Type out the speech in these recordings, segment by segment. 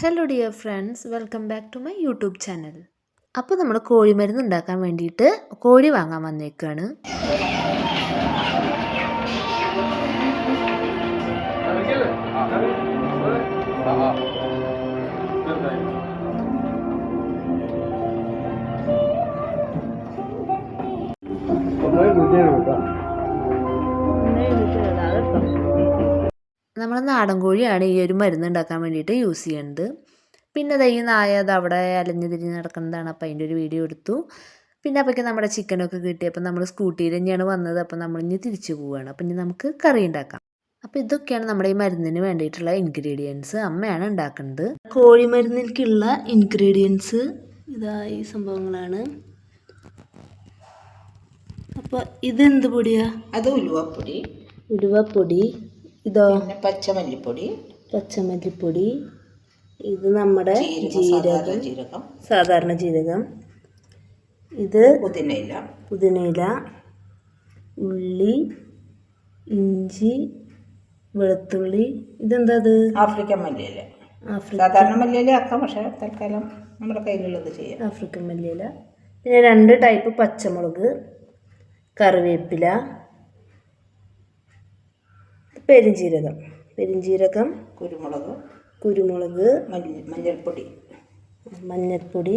Hello dear friends welcome back to my YouTube channel അപ്പോൾ നമ്മൾ കോഴിമരുന്ന് ഉണ്ടാക്കാൻ വേണ്ടിയിട്ട് കോഴി വാങ്ങാൻ വന്നേക്കാണ്. നമ്മൾ നാടൻ കോഴിയാണ് ഈ ഒരു മരുന്ന് ഉണ്ടാക്കാൻ വേണ്ടിയിട്ട് യൂസ് ചെയ്യുന്നത് പിന്നെ ദൈ നായ അത് അവിടെ അലഞ്ഞു തിരിഞ്ഞ് നടക്കുന്നതാണ്. അപ്പോൾ അതിന്റെ ഒരു വീഡിയോ എടുത്തു. പിന്നെ അപ്പോഴേക്കും നമ്മുടെ ചിക്കനൊക്കെ കിട്ടി. അപ്പം നമ്മൾ സ്കൂട്ടിയിൽ തന്നെയാണ് വന്നത്. അപ്പം നമ്മൾ ഇനി തിരിച്ചു പോവുകയാണ് അപ്പം ഇനി നമുക്ക് കറി ഉണ്ടാക്കാം. അപ്പോൾ ഇതൊക്കെയാണ് നമ്മുടെ ഈ മരുന്നിന് വേണ്ടിയിട്ടുള്ള ഇൻഗ്രീഡിയൻസ് അമ്മയാണ് ഉണ്ടാക്കുന്നത് കോഴി മരുന്നിലേക്കുള്ള ഇൻഗ്രീഡിയൻസ് ഇതാ ഈ സംഭവങ്ങളാണ്. അപ്പോൾ ഇതെന്ത് പൊടിയാണ് അത് ഉലുവപ്പൊടി. ഉലുവപ്പൊടി. ഇതോ? പച്ചമല്ലിപ്പൊടി. പച്ചമല്ലിപ്പൊടി. ഇത് നമ്മുടെ ജീരകം സാധാരണ ജീരകം. ജീരകം സാധാരണ ജീരകം. ഇത് പുതിനയില. പുതിനയില ഉള്ളി ഇഞ്ചി വെളുത്തുള്ളി. ഇതെന്താ അത്? ആഫ്രിക്കൻ മല്ലിയില. സാധാരണ മല്ലിയില ആക്കാം പക്ഷേ തൽക്കാലം നമ്മുടെ കയ്യിലുള്ളത് ചെയ്യാം. ആഫ്രിക്കൻ മല്ലിയില. പിന്നെ രണ്ട് ടൈപ്പ് പച്ചമുളക് കറിവേപ്പില പെരിഞ്ജീരകം പെരിഞ്ജീരകം കുരുമുളക് കുരുമുളക് മല്ലി മഞ്ഞൾപ്പൊടി. മഞ്ഞൾപ്പൊടി.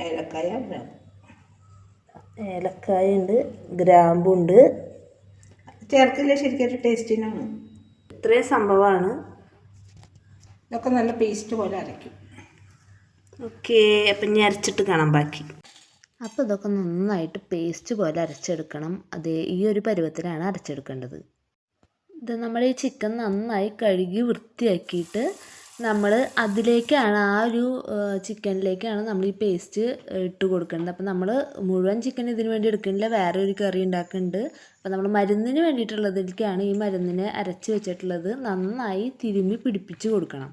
ഏലക്കായ ഗ്രാമ്പു. ഏലക്കായ ഉണ്ട് ഗ്രാമ്പുണ്ട്. ചേർക്കില്ല ശരിക്കും ടേസ്റ്റിനാണ്? ഇത്രയും സംഭവമാണ്. ഇതൊക്കെ നല്ല പേസ്റ്റ് പോലെ അരയ്ക്കും. ഓക്കെ അപ്പം ഇനി അരച്ചിട്ട് കാണാം ബാക്കി. അപ്പോൾ ഇതൊക്കെ നന്നായിട്ട് പേസ്റ്റ് പോലെ അരച്ചെടുക്കണം. അതേ ഈ ഒരു പരുവത്തിലാണ് അരച്ചെടുക്കേണ്ടത്. ഇത് നമ്മൾ ഈ ചിക്കൻ നന്നായി കഴുകി വൃത്തിയാക്കിയിട്ട് നമ്മൾ അതിലേക്കാണ് ആ ഒരു ചിക്കനിലേക്കാണ് നമ്മൾ ഈ പേസ്റ്റ് ഇട്ട് കൊടുക്കേണ്ടത്. അപ്പം നമ്മൾ മുഴുവൻ ചിക്കൻ ഇതിന് വേണ്ടി എടുക്കുന്നില്ല വേറെ ഒരു കറി ഉണ്ടാക്കുന്നുണ്ട്. അപ്പം നമ്മൾ മരുന്നിന് വേണ്ടിയിട്ടുള്ളതിലേക്കാണ് ഈ മരുന്നിനെ അരച്ച് വെച്ചിട്ടുള്ളത്. നന്നായി തിരുമ്മി പിടിപ്പിച്ച് കൊടുക്കണം.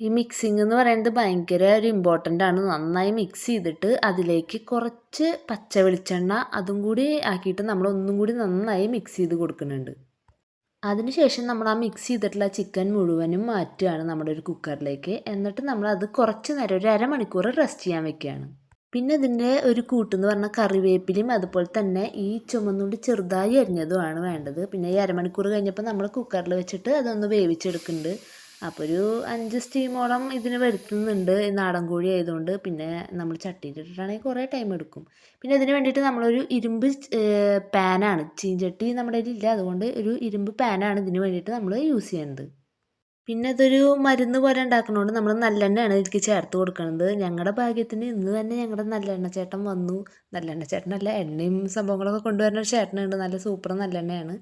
ഈ മിക്സിംഗ് എന്ന് പറയുന്നത് ഭയങ്കര ഒരു ഇമ്പോർട്ടന്റ് ആണ്. നന്നായി മിക്സ് ചെയ്തിട്ട് അതിലേക്ക് കുറച്ച് പച്ച വെളിച്ചെണ്ണ അതും കൂടി ആക്കിയിട്ട് നമ്മൾ ഒന്നും കൂടി നന്നായി മിക്സ് ചെയ്ത് കൊടുക്കുന്നുണ്ട്. അതിനുശേഷം നമ്മൾ ആ മിക്സ് ചെയ്തിട്ടുള്ള ചിക്കൻ മുഴുവനും മാറ്റുകയാണ് നമ്മുടെ ഒരു കുക്കറിലേക്ക് എന്നിട്ട് നമ്മൾ അത് കുറച്ച് നേരം ഒരു അരമണിക്കൂർ റെസ്റ്റ് ചെയ്യാൻ വെക്കുകയാണ്. പിന്നെ ഇതിന്റെ ഒരു കൂട്ടെന്ന് പറഞ്ഞാൽ കറിവേപ്പിലയും അതുപോലെ തന്നെ ഈ ചുമന്നുകൊണ്ട് ചെറുതായി അരിഞ്ഞതുമാണ് വേണ്ടത്. പിന്നെ ഈ അരമണിക്കൂർ കഴിഞ്ഞപ്പോൾ നമ്മൾ കുക്കറിൽ വെച്ചിട്ട് അതൊന്ന് വേവിച്ചെടുക്കുന്നുണ്ട്. അപ്പോൾ ഒരു അഞ്ച് സ്റ്റീമോളം ഇതിന് വരുത്തുന്നുണ്ട് നാടൻ കോഴി ആയതുകൊണ്ട് പിന്നെ നമ്മൾ ചട്ടിയിലിട്ടിട്ടാണെങ്കിൽ കുറേ ടൈം എടുക്കും. പിന്നെ ഇതിന് വേണ്ടിയിട്ട് നമ്മളൊരു ഇരുമ്പ് പാനാണ് ചീഞ്ചട്ടി നമ്മുടെ കയ്യിൽ ഇല്ല അതുകൊണ്ട് ഒരു ഇരുമ്പ് പാനാണ് ഇതിന് വേണ്ടിയിട്ട് നമ്മൾ യൂസ് ചെയ്യുന്നത്. പിന്നെ ഇതൊരു മരുന്ന് പോലെ ഉണ്ടാക്കുന്നതുകൊണ്ട് നമ്മൾ നല്ലെണ്ണയാണ് ഇതിലേക്ക് ചേർത്ത് കൊടുക്കുന്നത് ഞങ്ങളുടെ ഭാഗ്യത്തിന് ഇന്ന് തന്നെ ഞങ്ങളുടെ നല്ലെണ്ണ ചേട്ടൻ വന്നു. നല്ലെണ്ണ ചേട്ടനല്ല എണ്ണയും സംഭവങ്ങളൊക്കെ കൊണ്ടുവരുന്ന ഒരു ചേട്ടനുണ്ട്. നല്ല സൂപ്പർ നല്ലെണ്ണയാണ്.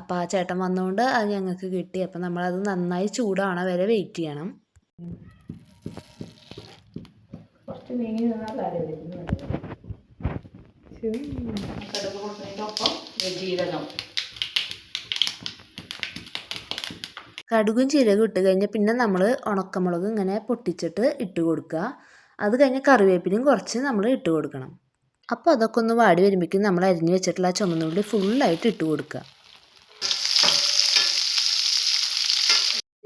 അപ്പോൾ ആ ചേട്ടൻ വന്നതുകൊണ്ട് അത് ഞങ്ങൾക്ക് കിട്ടി. അപ്പോൾ നമ്മളത് നന്നായി ചൂടാവണ വരെ വെയിറ്റ് ചെയ്യണം. കുറച്ച് നീങ്ങി നിന്നാൽ ജീരകം കടുകും ജീരകം ഇട്ട് കഴിഞ്ഞാൽ പിന്നെ നമ്മൾ ഉണക്കമുളക് ഇങ്ങനെ പൊട്ടിച്ചിട്ട് ഇട്ട് കൊടുക്കുക. അത് കഴിഞ്ഞ് കറിവേപ്പിലയും കുറച്ച് നമ്മൾ ഇട്ട് കൊടുക്കണം. അപ്പോൾ അതൊക്കെ ഒന്ന് വാടി വരുമ്പോഴേക്കും നമ്മൾ അരിഞ്ഞ് വെച്ചിട്ടുള്ള ആ ചുമന്നുള്ളി ഫുള്ളായിട്ട് ഇട്ട് കൊടുക്കുക.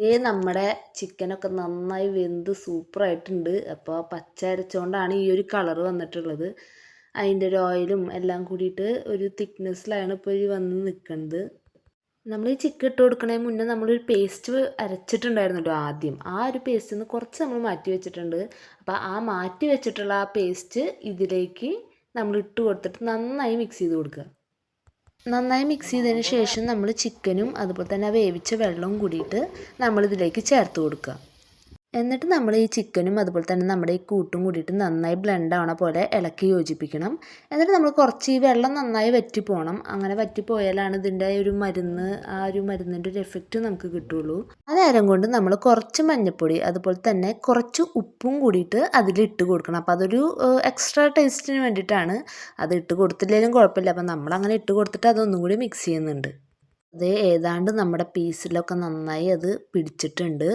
ഇതേ നമ്മുടെ ചിക്കനൊക്കെ നന്നായി വെന്ത് സൂപ്പറായിട്ടുണ്ട്. അപ്പോൾ പച്ച അരച്ചുകൊണ്ടാണ് ഈ ഒരു കളർ വന്നിട്ടുള്ളത്. അതിന്റെ ഒരു ഓയിലും എല്ലാം കൂടിയിട്ട് ഒരു തിക്നെസ്സിലാണ് ഇപ്പോൾ ഈ വന്ന് നിൽക്കുന്നത് നമ്മൾ ഈ ചിക്കൻ ഇട്ട് കൊടുക്കണതിന് മുന്നേ നമ്മളൊരു പേസ്റ്റ് അരച്ചിട്ടുണ്ടായിരുന്നല്ലോ ആദ്യം. ആ ഒരു പേസ്റ്റിൽ നിന്ന് കുറച്ച് നമ്മൾ മാറ്റി വെച്ചിട്ടുണ്ട്. അപ്പോൾ ആ മാറ്റി വെച്ചിട്ടുള്ള ആ പേസ്റ്റ് ഇതിലേക്ക് നമ്മൾ ഇട്ട് കൊടുത്തിട്ട് നന്നായി മിക്സ് ചെയ്ത് കൊടുക്കുക. നന്നായി മിക്സ് ചെയ്തതിന് ശേഷം നമ്മൾ ചിക്കനും അതുപോലെ തന്നെ വേവിച്ച വെള്ളവും കൂടിയിട്ട് നമ്മളിതിലേക്ക് ചേർത്ത് കൊടുക്കുക. എന്നിട്ട് നമ്മൾ ഈ ചിക്കനും അതുപോലെ തന്നെ നമ്മുടെ ഈ കൂട്ടും കൂടിയിട്ട് നന്നായി ബ്ലെൻഡ് ആവണ പോലെ ഇളക്കി യോജിപ്പിക്കണം. എന്നിട്ട് നമ്മൾ കുറച്ച് ഈ വെള്ളം നന്നായി വറ്റി പോകണം അങ്ങനെ വറ്റിപ്പോയാലാണ് ഇതിന്റെ ഒരു മരുന്ന് ആ ഒരു മരുന്നിന്റെ ഒരു എഫക്റ്റ് നമുക്ക് കിട്ടുള്ളൂ. നേരം കൊണ്ട് നമ്മൾ കുറച്ച് മഞ്ഞൾപ്പൊടി അതുപോലെ തന്നെ കുറച്ച് ഉപ്പും കൂടിയിട്ട് അതിലിട്ട് കൊടുക്കണം. അപ്പോൾ അതൊരു എക്സ്ട്രാ ടേസ്റ്റിന് വേണ്ടിയിട്ടാണ് അത് ഇട്ട് കൊടുത്തില്ലെങ്കിലും കുഴപ്പമില്ല. അപ്പം നമ്മൾ അങ്ങനെ ഇട്ട് കൊടുത്തിട്ട് അതൊന്നും കൂടി മിക്സ് ചെയ്യുന്നുണ്ട്. അത് ഏതാണ്ട് നമ്മുടെ പീസിലൊക്കെ നന്നായി അത് പിടിച്ചിട്ടുണ്ട്.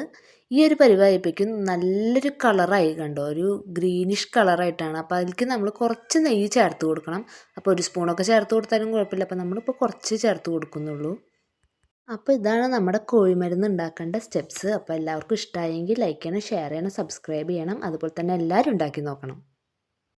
ഈ ഒരു പരിവായപ്പോഴേക്കും നല്ലൊരു കളറായി കണ്ടോ? ഒരു ഗ്രീനിഷ് കളറായിട്ടാണ്. അപ്പോൾ അതിലേക്ക് നമ്മൾ കുറച്ച് നെയ്യ് ചേർത്ത് കൊടുക്കണം. അപ്പോൾ ഒരു സ്പൂണൊക്കെ ചേർത്ത് കൊടുത്താലും കുഴപ്പമില്ല. അപ്പോൾ നമ്മളിപ്പോൾ കുറച്ച് ചേർത്ത് കൊടുക്കുന്നുള്ളൂ. അപ്പോൾ ഇതാണ് നമ്മുടെ കോഴിമരുന്ന് ഉണ്ടാക്കേണ്ട സ്റ്റെപ്സ് അപ്പോൾ എല്ലാവർക്കും ഇഷ്ടമായെങ്കിൽ ലൈക്ക് ചെയ്യണം ഷെയർ ചെയ്യണം സബ്സ്ക്രൈബ് ചെയ്യണം. അതുപോലെ തന്നെ എല്ലാവരും ഉണ്ടാക്കി നോക്കണം.